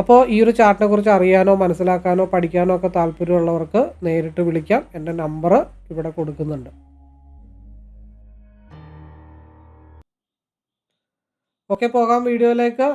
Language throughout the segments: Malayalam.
അപ്പോൾ ഈ ഒരു ചാർട്ടിനെ കുറിച്ച് അറിയാനോ മനസ്സിലാക്കാനോ പഠിക്കാനോ ഒക്കെ താല്പര്യമുള്ളവർക്ക് നേരിട്ട് വിളിക്കാം. എന്റെ നമ്പർ ഇവിടെ കൊടുക്കുന്നുണ്ട്. ഓക്കെ പോകാം വീഡിയോയിലേക്ക്.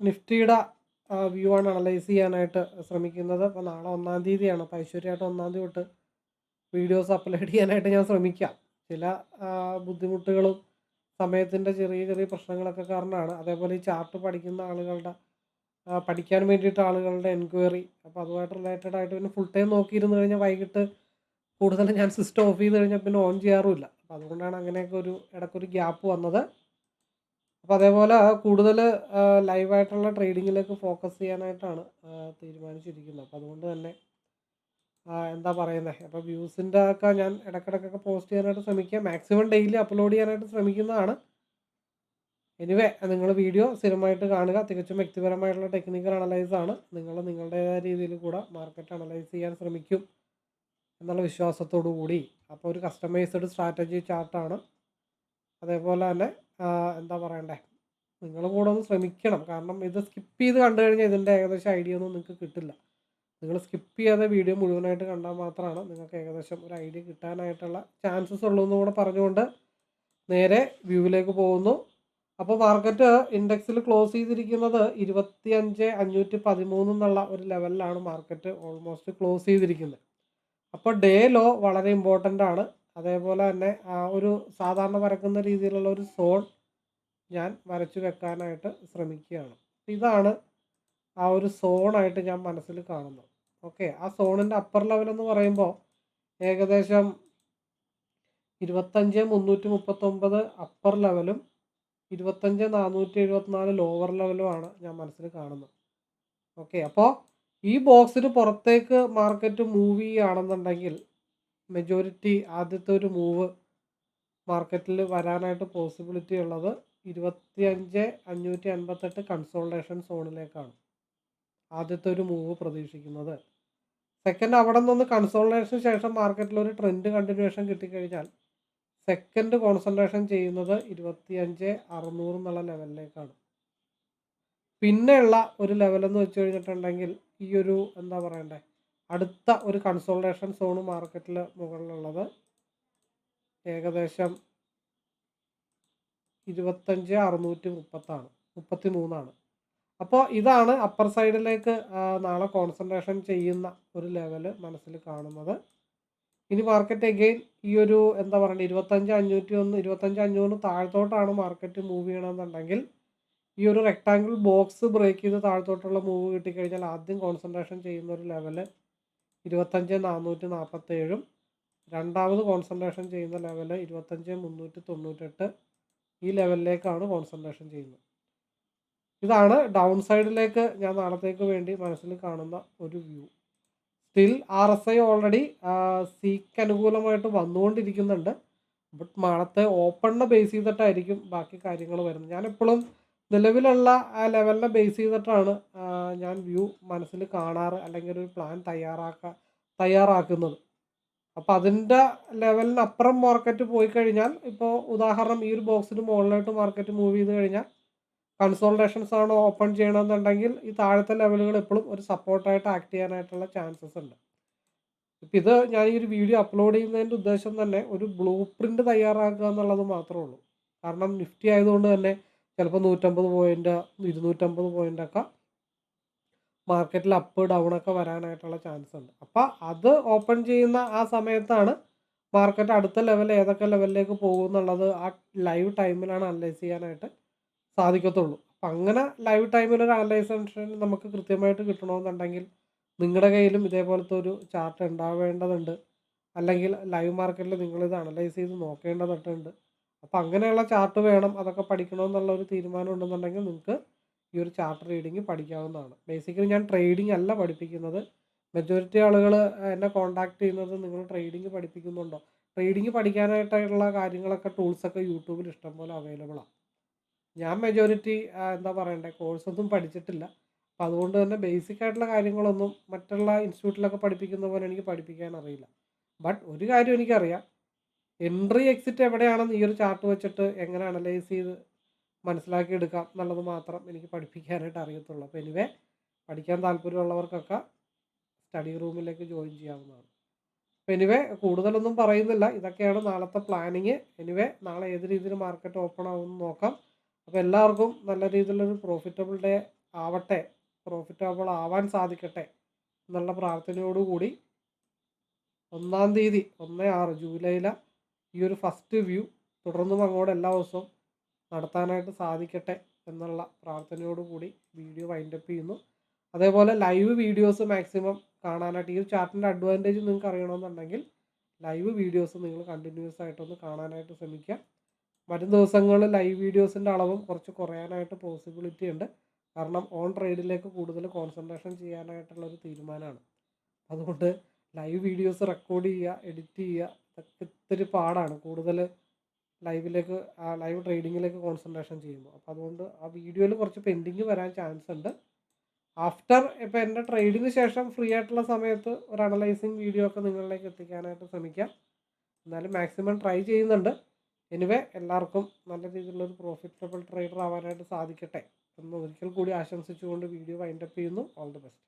നിഫ്റ്റിയുടെ വ്യൂ ആണ് അനലൈസ് ചെയ്യാനായിട്ട് ശ്രമിക്കുന്നത്. അപ്പോൾ നാളെ ഒന്നാം തീയതിയാണ്. അപ്പോൾ ഐശ്വര്യമായിട്ട് ഒന്നാം തീയതി തൊട്ട് വീഡിയോസ് അപ്ലോഡ് ചെയ്യാനായിട്ട് ഞാൻ ശ്രമിക്കാം. ചില ബുദ്ധിമുട്ടുകളും സമയത്തിന്റെ ചെറിയ ചെറിയ പ്രശ്നങ്ങളൊക്കെ കാരണമാണ്. അതേപോലെ ഈ ചാർട്ട് പഠിക്കുന്ന ആളുകളുടെ പഠിക്കാൻ വേണ്ടിയിട്ട് ആളുകളുടെ എൻക്വയറി അപ്പോൾ അതുമായിട്ട് റിലേറ്റഡ് ആയിട്ട് പിന്നെ ഫുൾ ടൈം നോക്കിയിരുന്നു കഴിഞ്ഞാൽ വൈകിട്ട് കൂടുതലും ഞാൻ സിസ്റ്റം ഓഫ് ചെയ്ത് കഴിഞ്ഞാൽ പിന്നെ ഓൺ ചെയ്യാറുമില്ല. അപ്പോൾ അതുകൊണ്ടാണ് അങ്ങനെയൊക്കെ ഒരു ഇടയ്ക്കൊരു ഗ്യാപ്പ് വന്നത്. അപ്പോൾ അതേപോലെ കൂടുതൽ ലൈവായിട്ടുള്ള ട്രേഡിങ്ങിലേക്ക് ഫോക്കസ് ചെയ്യാനായിട്ടാണ് തീരുമാനിച്ചിരിക്കുന്നത്. അപ്പോൾ അതുകൊണ്ട് തന്നെ എന്താ പറയുന്നത് അപ്പോൾ വ്യൂസിന്റെ ഒക്കെ ഞാൻ ഇടയ്ക്കിടയ്ക്കൊക്കെ പോസ്റ്റ് ചെയ്യാനായിട്ട് ശ്രമിക്കുക. മാക്സിമം ഡെയിലി അപ്ലോഡ് ചെയ്യാനായിട്ട് ശ്രമിക്കുന്നതാണ്. എനിവേ നിങ്ങൾ വീഡിയോ സ്ഥിരമായിട്ട് കാണുക. തികച്ചും വ്യക്തിപരമായിട്ടുള്ള ടെക്നിക്കൽ അനലൈസ് ആണ്. നിങ്ങൾ നിങ്ങളുടേതായ രീതിയിൽ കൂടെ മാർക്കറ്റ് അനലൈസ് ചെയ്യാൻ ശ്രമിക്കും എന്നുള്ള വിശ്വാസത്തോടു കൂടി. അപ്പോൾ ഒരു കസ്റ്റമൈസ്ഡ് സ്ട്രാറ്റജി ചാർട്ടാണ് അതേപോലെ തന്നെ എന്താ പറയണ്ടേ? നിങ്ങൾ കൂടെ ഒന്ന് ശ്രമിക്കണം. കാരണം ഇത് സ്കിപ്പ് ചെയ്ത് കണ്ടു കഴിഞ്ഞാൽ ഇതിന്റെ ഏകദേശം ഐഡിയ ഒന്നും നിങ്ങൾക്ക് കിട്ടില്ല. നിങ്ങൾ സ്കിപ്പ് ചെയ്യാതെ വീഡിയോ മുഴുവനായിട്ട് കണ്ടാൽ മാത്രമാണ് നിങ്ങൾക്ക് ഏകദേശം ഒരു ഐഡിയ കിട്ടാനായിട്ടുള്ള ചാൻസസ് ഉള്ളൂ എന്നും കൂടെ പറഞ്ഞുകൊണ്ട് നേരെ വ്യൂവിലേക്ക് പോകുന്നു. അപ്പോൾ മാർക്കറ്റ് ഇൻഡെക്സിൽ ക്ലോസ് ചെയ്തിരിക്കുന്നത് ഇരുപത്തി അഞ്ച് അഞ്ഞൂറ്റി പതിമൂന്ന് എന്നുള്ള ഒരു ലെവലിലാണ് മാർക്കറ്റ് ഓൾമോസ്റ്റ് ക്ലോസ് ചെയ്തിരിക്കുന്നത്. അപ്പോൾ ഡേ ലോ വളരെ ഇമ്പോർട്ടന്റ് ആണ്. അതേപോലെ തന്നെ ആ ഒരു സാധാരണ വരക്കുന്ന രീതിയിലുള്ള ഒരു സോൺ ഞാൻ വരച്ചു വെക്കാനായിട്ട് ശ്രമിക്കുകയാണ്. ഇതാണ് ആ ഒരു സോണായിട്ട് ഞാൻ മനസ്സിൽ കാണുന്നു. ഓക്കെ ആ സോണിന്റെ അപ്പർ ലെവൽ എന്ന് പറയുമ്പോൾ ഏകദേശം ഇരുപത്തഞ്ച് മുന്നൂറ്റി മുപ്പത്തൊമ്പത് അപ്പർ ലെവലും ഇരുപത്തഞ്ച് നാനൂറ്റി എഴുപത്തിനാല് ലോവർ ലെവലുമാണ് ഞാൻ മനസ്സിൽ കാണുന്നത്. ഓക്കെ അപ്പോൾ ഈ ബോക്സിന് പുറത്തേക്ക് മാർക്കറ്റ് മൂവ് ചെയ്യുകയാണെന്നുണ്ടെങ്കിൽ മെജോറിറ്റി ആദ്യത്തെ ഒരു മൂവ് മാർക്കറ്റിൽ വരാനായിട്ട് പോസിബിലിറ്റി ഉള്ളത് ഇരുപത്തി അഞ്ച് അഞ്ഞൂറ്റി അൻപത്തെട്ട് കൺസോൾട്ടേഷൻ സോണിലേക്കാണ് ആദ്യത്തെ ഒരു മൂവ് പ്രതീക്ഷിക്കുന്നത്. സെക്കൻഡ് അവിടെ നിന്ന് കൺസോൾട്ടേഷന് ശേഷം മാർക്കറ്റിൽ ഒരു ട്രെൻഡ് കണ്ടിന്യൂഷൻ കിട്ടിക്കഴിഞ്ഞാൽ സെക്കൻഡ് കോൺസെൻട്രേഷൻ ചെയ്യുന്നത് ഇരുപത്തി അഞ്ച് അറുന്നൂറ് എന്നുള്ള ലെവലിലേക്കാണ് പിന്നെയുള്ള ഒരു ലെവലെന്ന് വെച്ച് കഴിഞ്ഞിട്ടുണ്ടെങ്കിൽ ഈ ഒരു എന്താ പറയണ്ടേ? അടുത്ത ഒരു കൺസോൾട്ടേഷൻ സോൺ മാർക്കറ്റിൽ മുകളിലുള്ളത് ഏകദേശം ഇരുപത്തഞ്ച് അറുന്നൂറ്റി മുപ്പത്താണ് മുപ്പത്തി മൂന്നാണ് അപ്പോൾ ഇതാണ് അപ്പർ സൈഡിലേക്ക് നാളെ കോൺസെൻട്രേഷൻ ചെയ്യുന്ന ഒരു ലെവൽ മനസ്സിൽ കാണുന്നത്. ഇനി മാർക്കറ്റ് എഗെയിൻ ഈ ഒരു എന്താ പറയുക ഇരുപത്തഞ്ച് അഞ്ഞൂറ്റി ഒന്ന് ഇരുപത്തഞ്ച് അഞ്ഞൂറ് താഴത്തോട്ടാണ് മാർക്കറ്റ് മൂവ് ചെയ്യണമെന്നുണ്ടെങ്കിൽ ഈ ഒരു റെക്ടാങ്കിൾ ബോക്സ് ബ്രേക്ക് ചെയ്ത് താഴത്തോട്ടുള്ള മൂവ് കിട്ടിക്കഴിഞ്ഞാൽ ആദ്യം കോൺസെൻട്രേഷൻ ചെയ്യുന്ന ഒരു ലെവൽ ഇരുപത്തഞ്ച് നാനൂറ്റി നാൽപ്പത്തേഴും രണ്ടാമത് കോൺസെൻട്രേഷൻ ചെയ്യുന്ന ലെവൽ ഇരുപത്തഞ്ച് മുന്നൂറ്റി തൊണ്ണൂറ്റെട്ട് ഈ ലെവലിലേക്കാണ് കോൺസെൻട്രേഷൻ ചെയ്യുന്നത്. ഇതാണ് ഡൗൺ സൈഡിലേക്ക് ഞാൻ നാളത്തേക്ക് വേണ്ടി മനസ്സിൽ കാണുന്ന ഒരു view. Still R S I already seek അനുകൂലമായിട്ട് വന്നുകൊണ്ടിരിക്കുന്നുണ്ട്. ബട്ട് നാളത്തെ ഓപ്പണിനെ ബേസ് ചെയ്തിട്ടായിരിക്കും ബാക്കി കാര്യങ്ങൾ വരുന്നത്. ഞാൻ എപ്പോഴും നിലവിലുള്ള ആ ലെവലിനെ ബേസ് ചെയ്തിട്ടാണ് ഞാൻ വ്യൂ മനസ്സിൽ കാണാറ് അല്ലെങ്കിൽ ഒരു പ്ലാൻ തയ്യാറാക്ക തയ്യാറാക്കുന്നത്. അപ്പോൾ അതിന്റെ ലെവലിനപ്പുറം മാർക്കറ്റ് പോയി കഴിഞ്ഞാൽ ഇപ്പോൾ ഉദാഹരണം ഈ ഒരു ബോക്സിന് മുകളിലോട്ട് മാർക്കറ്റ് മൂവ് ചെയ്ത് കഴിഞ്ഞാൽ കൺസോൾട്ടേഷൻസ് ആണ് ഓപ്പൺ ചെയ്യണമെന്നുണ്ടെങ്കിൽ ഈ താഴത്തെ ലെവലുകൾ എപ്പോഴും ഒരു സപ്പോർട്ടായിട്ട് ആക്ട് ചെയ്യാനായിട്ടുള്ള ചാൻസസ് ഉണ്ട്. ഇപ്പം ഇത് ഞാൻ ഈ ഒരു വീഡിയോ അപ്ലോഡ് ചെയ്യുന്നതിന്റെ ഉദ്ദേശം തന്നെ ഒരു ബ്ലൂ പ്രിന്റ് തയ്യാറാക്കുക എന്നുള്ളത് മാത്രമേ ഉള്ളൂ. കാരണം നിഫ്റ്റി ആയതുകൊണ്ട് തന്നെ ചിലപ്പോൾ നൂറ്റമ്പത് പോയിന്റ് ഇരുന്നൂറ്റമ്പത് പോയിന്റൊക്കെ മാർക്കറ്റിൽ അപ്പ് ഡൗൺ ഒക്കെ വരാനായിട്ടുള്ള ചാൻസ് ഉണ്ട്. അപ്പോൾ അത് ഓപ്പൺ ചെയ്യുന്ന ആ സമയത്താണ് മാർക്കറ്റ് അടുത്ത ലെവൽ ഏതൊക്കെ ലെവലിലേക്ക് പോകും എന്നുള്ളത് ആ ലൈവ് ടൈമിലാണ് അനലൈസ് ചെയ്യാനായിട്ട് സാധിക്കത്തുള്ളൂ. അപ്പം അങ്ങനെ ലൈവ് ടൈമിൽ ഒരു അനലൈസേഷൻ നമുക്ക് കൃത്യമായിട്ട് കിട്ടണമെന്നുണ്ടെങ്കിൽ നിങ്ങളുടെ കയ്യിലും ഇതേപോലത്തെ ഒരു ചാർട്ട് ഉണ്ടാവേണ്ടതുണ്ട്. അല്ലെങ്കിൽ ലൈവ് മാർക്കറ്റിൽ നിങ്ങളിത് അനലൈസ് ചെയ്ത് നോക്കേണ്ടതായിട്ടുണ്ട് അപ്പം അങ്ങനെയുള്ള ചാർട്ട് വേണം അതൊക്കെ പഠിക്കണമെന്നുള്ള ഒരു തീരുമാനം ഉണ്ടെന്നുണ്ടെങ്കിൽ നിങ്ങൾക്ക് ഈ ഒരു ചാർട്ട് റീഡിങ് പഠിക്കാവുന്നതാണ്. ബേസിക്കലി ഞാൻ ട്രേഡിംഗ് അല്ല പഠിപ്പിക്കുന്നത്. മെജോറിറ്റി ആളുകൾ എന്നെ കോൺടാക്ട് ചെയ്യുന്നത് നിങ്ങൾ ട്രേഡിംഗ് പഠിപ്പിക്കുന്നുണ്ടോ? ട്രേഡിംഗ് പഠിക്കാനായിട്ടുള്ള കാര്യങ്ങളൊക്കെ ടൂൾസൊക്കെ യൂട്യൂബിൽ ഇഷ്ടംപോലെ അവൈലബിൾ ആണ് ഞാൻ മെജോറിറ്റി എന്താ പറയണ്ടേ കോഴ്സൊന്നും പഠിച്ചിട്ടില്ല. അപ്പം അതുകൊണ്ട് തന്നെ ബേസിക് ആയിട്ടുള്ള കാര്യങ്ങളൊന്നും മറ്റുള്ള ഇൻസ്റ്റിറ്റ്യൂട്ടിലൊക്കെ പഠിപ്പിക്കുന്ന പോലെ എനിക്ക് പഠിപ്പിക്കാൻ അറിയില്ല. ബട്ട് ഒരു കാര്യം എനിക്കറിയാം. എൻട്രി എക്സിറ്റ് എവിടെയാണെന്ന് ഈ ഒരു ചാർട്ട് വെച്ചിട്ട് എങ്ങനെ അനലൈസ് ചെയ്ത് മനസ്സിലാക്കി എടുക്കാം എന്നുള്ളത് മാത്രം എനിക്ക് പഠിപ്പിക്കാനായിട്ട് അറിയത്തുള്ളൂ. അപ്പോൾ എനിവേ പഠിക്കാൻ താല്പര്യമുള്ളവർക്കൊക്കെ സ്റ്റഡി റൂമിലേക്ക് ജോയിൻ ചെയ്യാവുന്നതാണ്. അപ്പോൾ എനിവേ കൂടുതലൊന്നും പറയുന്നില്ല. ഇതൊക്കെയാണ് നാളത്തെ പ്ലാനിങ് എനിവേ നാളെ ഏത് രീതിയിൽ മാർക്കറ്റ് ഓപ്പൺ ആവുമെന്ന് നോക്കാം. അപ്പോൾ എല്ലാവർക്കും നല്ല രീതിയിലൊരു പ്രോഫിറ്റബിൾ ഡേ ആവട്ടെ പ്രോഫിറ്റബിൾ ആവാൻ സാധിക്കട്ടെ എന്നുള്ള പ്രാർത്ഥനയോടുകൂടി ഒന്നാം തീയതി ഒന്ന് ആറ് ജൂലൈയിലെ ഈ ഒരു ഫസ്റ്റ് വ്യൂ തുടർന്നും അങ്ങോട്ട് എല്ലാ ദിവസവും നടത്താനായിട്ട് സാധിക്കട്ടെ എന്നുള്ള പ്രാർത്ഥനയോടുകൂടി വീഡിയോ വൈൻഡപ്പ് ചെയ്യുന്നു. അതേപോലെ ലൈവ് വീഡിയോസ് മാക്സിമം കാണാനായിട്ട് ഈ ഒരു ചാറ്റിന്റെ അഡ്വാന്റേജ് നിങ്ങൾക്ക് അറിയണമെന്നുണ്ടെങ്കിൽ ലൈവ് വീഡിയോസ് നിങ്ങൾ കണ്ടിന്യൂസ് ആയിട്ടൊന്ന് കാണാനായിട്ട് ശ്രമിക്കുക. വരും ദിവസങ്ങളിൽ ലൈവ് വീഡിയോസിന്റെ അളവും കുറച്ച് കുറയാനായിട്ട് പോസിബിലിറ്റി ഉണ്ട്. കാരണം ഓൺ ട്രേഡിലേക്ക് കൂടുതൽ കോൺസെൻട്രേഷൻ ചെയ്യാനായിട്ടുള്ളൊരു തീരുമാനമാണ്. അതുകൊണ്ട് ലൈവ് വീഡിയോസ് റെക്കോർഡ് ചെയ്യുക എഡിറ്റ് ചെയ്യുക ഇതൊക്കെ ഇത്തിരി പാടാണ്. കൂടുതൽ ലൈവിലേക്ക് ലൈവ് ട്രേഡിങ്ങിലേക്ക് കോൺസെൻട്രേഷൻ ചെയ്യുമ്പോൾ. അപ്പോൾ അതുകൊണ്ട് ആ വീഡിയോയിൽ കുറച്ച് പെൻഡിങ് വരാൻ ചാൻസ് ഉണ്ട്. ആഫ്റ്റർ ഇപ്പോൾ എന്റെ ട്രേഡിന് ശേഷം ഫ്രീ ആയിട്ടുള്ള സമയത്ത് ഒരു അനലൈസിങ് വീഡിയോ ഒക്കെ നിങ്ങളിലേക്ക് എത്തിക്കാനായിട്ട് ശ്രമിക്കാം. എന്നാലും മാക്സിമം ട്രൈ ചെയ്യുന്നുണ്ട്. എനിവേ എല്ലാവർക്കും നല്ല രീതിയിലുള്ളൊരു പ്രോഫിറ്റബിൾ ട്രേഡർ ആവാനായിട്ട് സാധിക്കട്ടെ. എന്ന് ഒരിക്കൽ കൂടി ആശംസിച്ചുകൊണ്ട് വീഡിയോ വൈൻഡപ്പ് ചെയ്യുന്നു. ഓൾ ദി ബെസ്റ്റ്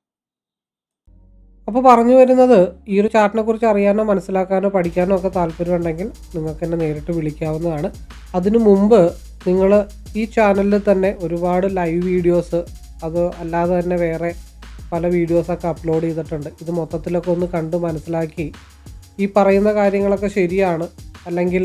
അപ്പോൾ പറഞ്ഞു വരുന്നത് ഈ ഒരു ചാർട്ടിനെ കുറിച്ച് അറിയാനോ മനസ്സിലാക്കാനോ പഠിക്കാനോ ഒക്കെ താല്പര്യമുണ്ടെങ്കിൽ നിങ്ങൾക്ക് എന്നെ നേരിട്ട് വിളിക്കാവുന്നതാണ്. അതിനു മുമ്പ് നിങ്ങൾ ഈ ചാനലിൽ തന്നെ ഒരുപാട് ലൈവ് വീഡിയോസ് അത് അല്ലാതെ തന്നെ വേറെ പല വീഡിയോസൊക്കെ അപ്ലോഡ് ചെയ്തിട്ടുണ്ട്. ഇത് മൊത്തത്തിലൊക്കെ ഒന്ന് കണ്ട് മനസ്സിലാക്കി ഈ പറയുന്ന കാര്യങ്ങളൊക്കെ ശരിയാണ്. അല്ലെങ്കിൽ